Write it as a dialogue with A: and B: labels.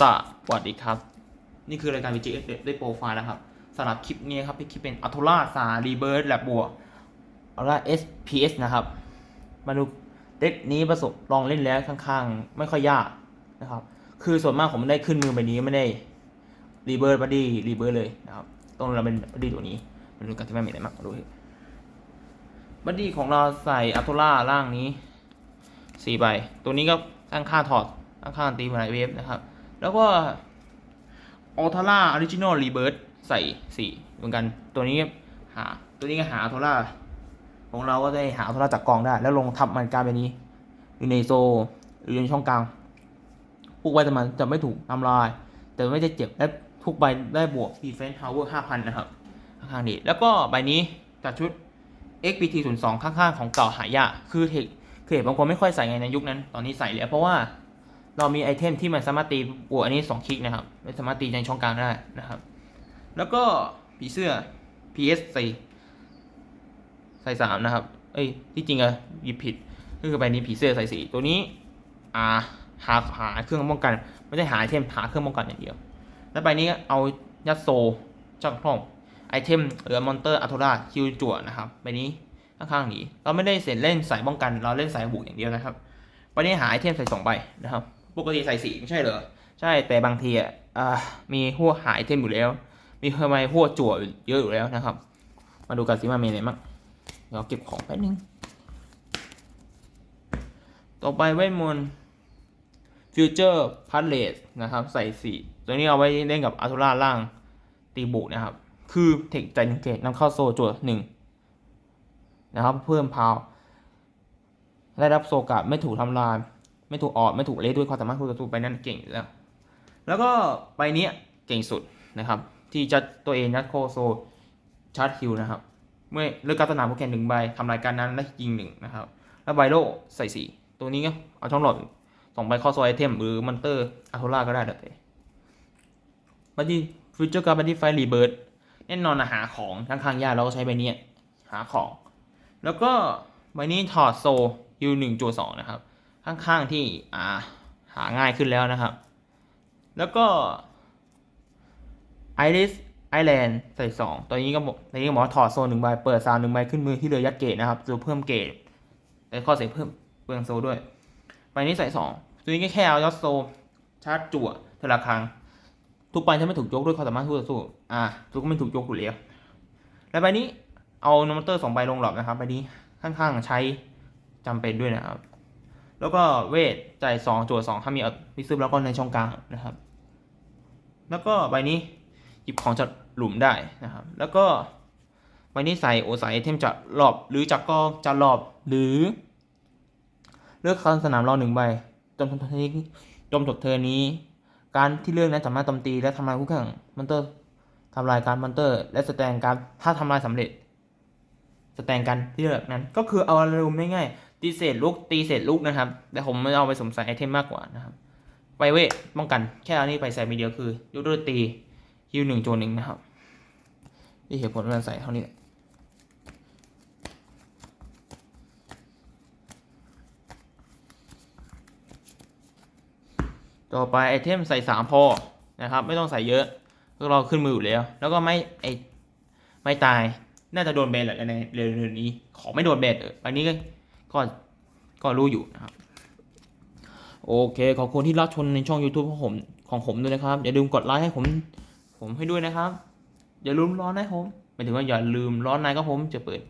A: สวัสดีครับ นี่คือรายการ VGS ได้โปรไฟล์นะครับสำหรับคลิปนี้ครับเป็นคลิปเป็นอั t โ l ล่าสารีเบิร์ดแลบบวกอั l โ l ล่า SPS นะครับมาดูเด็กนี้ประสบลองเล่นแล้วข้างๆไม่ค่อยยากนะครับ คือส่วนมากผมไม่ได้ขึ้นมือใบบนี้ไม่ได้รีเบิร์ดบัดดี้รีเบิร์ดเลยนะครับต้องเราเป็นบัดดี้ตัวนี้มาดูกันที่แม่มีอะไรมากดูบัดดี้ของเราใส่อั t โ l ล่าล่างนี้สี่ใบ ตัวนี้ก็ข้างๆถอดข้างๆตีมาไลเวฟนะครับ แล้วก็ออทาร่าออริจินอลรีเบิร์ใส่สี่เหมือนกันตัวนี้หาตัวนี้ก็หาออทาร่าของเราก็ได้หาออทาร่าจากกองได้ แล้วลงทับมันกลายเป็นนี้ อยู่ในโซหรือในช่องกลางพวกใบแต่มันจะไม่ถูกทำลาย แต่ไม่ได้เจ็บและทุกใบได้บวก defense power 5,000 นะครับข้างๆนี้แล้วก็ใบนี้จากชุด XPT 0 2ข้างๆของเก่าหายากคือเทคคือเห็นบางคนไม่ค่อยใส่ไงในยุคนั้น ตอนนี้ใส่แล้วเพราะว่า เรามีไอเทมที่มันสามารถตีบวกอันนี้ 2 คลิกนะครับไม่สามารถตีในช่องกลางได้นะครับ แล้วก็ผีเสื้อ PS ใส่ใส่สามนะครับ เอ้ย ที่จริงอะหยิบผิด ก็คือใบนี้ผีเสื้อใส่สี่ตัวนี้อ่าหาหาเครื่องป้องกัน ไม่ได้หาไอเทมหาเครื่องป้องกันอย่างเดียว แล้วใบนี้เอายัดโซจากห้องไอเทมหรือมอนเตอร์อัตราคิวจั่วนะครับใบนี้ข้างๆนี้ เราไม่ได้เสร็จเล่นสายป้องกัน เราเล่นสายบุกอย่างเดียวนะครับวันนี้หาไอเทมใส่สองใบนะครับ ปกติใส่สีไม่ใช่เหรอ ใช่แต่บางทีอะมีหัวหาไอเทมอยู่แล้ว มีทำไมหัวจั่วเยอะอยู่แล้วนะครับ มาดูกันสิว่ามีอะไรบ้างเดี๋ยวเก็บของแป๊บนึง ต่อไปเวทมนต์ฟิวเจอร์พัทเลสนะครับ ใส่สีตัวนี้เอาไว้เล่นกับอาร์ทูล่าล่างตีบุกนะครับ คือเทคใจนึ่งเกตนำเข้าโซจั่วหนึ่งนะครับ เพิ่มพาวได้รับโซกะไม่ถูกทำลาย ไม่ถูกออดไม่ถูกเลสด้วยความสามารถคู่ต่อสู้ไปนั่นเก่งแล้ว แล้วก็ใบเนี้ยเก่งสุดนะครับ ที่จะตัวเองนัดโคโซชาร์จคิวนะครับ เมื่อเลือกการสนามผู้แข่งหนึ่งใบทำรายการนั้นและยิงหนึ่งนะครับ แล้วไบโลใส่สี่ตัวนี้ก็เอาช่องหลอดสองใบข้อโซไอเทมหรือมอนเตอร์อัลโทล่าก็ได้เดี๋ยวไปบัดดี้ฟิวเจอร์การบัดดี้ไฟรีเบิร์ดแน่นอนนะหาของทั้งข้างยากเราก็ใช้ใบนี้หาของ แล้วก็ใบนี้ถอดโซยูหนึ่งจัวสองนะครับ ข้างๆที่อ่าหาง่ายขึ้นแล้วนะครับ แล้วก็ไอริสไอแลนด์ใส่สองตัวนี้ก็บอตัวนี้ก็บอกถอดโซนหนึ่งใบ เปิดซาวหนึ่งใบขึ้นมือที่เหลือยัดเกตนะครับจะเพิ่มเกตแต่ข้อเสียเพิ่มเปลืองโซด้วยใบนี้ใส่สองตัวนี้ก็แค่เอายัดโซชาร์จจั่วเทละครั้ง ทุกใบจะไม่ถูกยกด้วยความสามารถคู่ต่อสู้ อ่าทุกก็ไม่ถูกยกอยู่แล้วและใบนี้เอานอมเตอร์สองใบลงหลอบนะครับใบนี้ข้างๆใช้จำเป็นด้วยนะครับ แล้วก็เวทจ่ายสองจั่วสองถ้ามีมิซึมแล้วก็ในช่องกลางนะครับ แล้วก็ใบนี้หยิบของจากหลุมได้นะครับ แล้วก็ใบนี้ใส่โอใส่เทมจากรอบ หรือจากกองจากรอบหรือ เลือกคันสนามรอหนึ่งใบจมจบเทอร์นี้จมจบเทอร์นี้ การที่เลือกนั้นสามารถโจมตีและทำลายคู่แข่งมอนเตอร์ทำลายการมอนเตอร์ และสแตนการถ้าทำลายสำเร็จสแตนกันที่เลือกนั้นก็คือเอาอารมณ์ง่าย ตีเศษลูกตีเศษลูกนะครับ แต่ผมไม่เอาไปสมใส่ไอเทมมากกว่านะครับ ไปเวทป้องกันแค่อันนี้ไปใส่มีเดียวคือยกด้วยตีฮิวหนึ่งโจหนึ่งนะครับที่เหตุผลว่าใส่เท่านี้แหละต่อไปไอเทมใส่สามพอนะครับ ไม่ต้องใส่เยอะก็เราขึ้นมืออยู่แล้ว แล้วก็ไม่ไอไม่ตายน่าจะโดนแบนแหละในเร็วๆนี้ ขอไม่โดนแบนเอออันนี้ก็ ก็ก็รู้อยู่นะครับ โอเค ขอบคุณที่รับชมในช่อง YouTube ของผมของผมด้วยนะครับ อย่าลืมกดไลค์ให้ผม ผมให้ด้วยนะครับ อย่าลืมร้อนนะผมหมายถึงว่าอย่าลืมร้อนนายก็ผมจะเปิด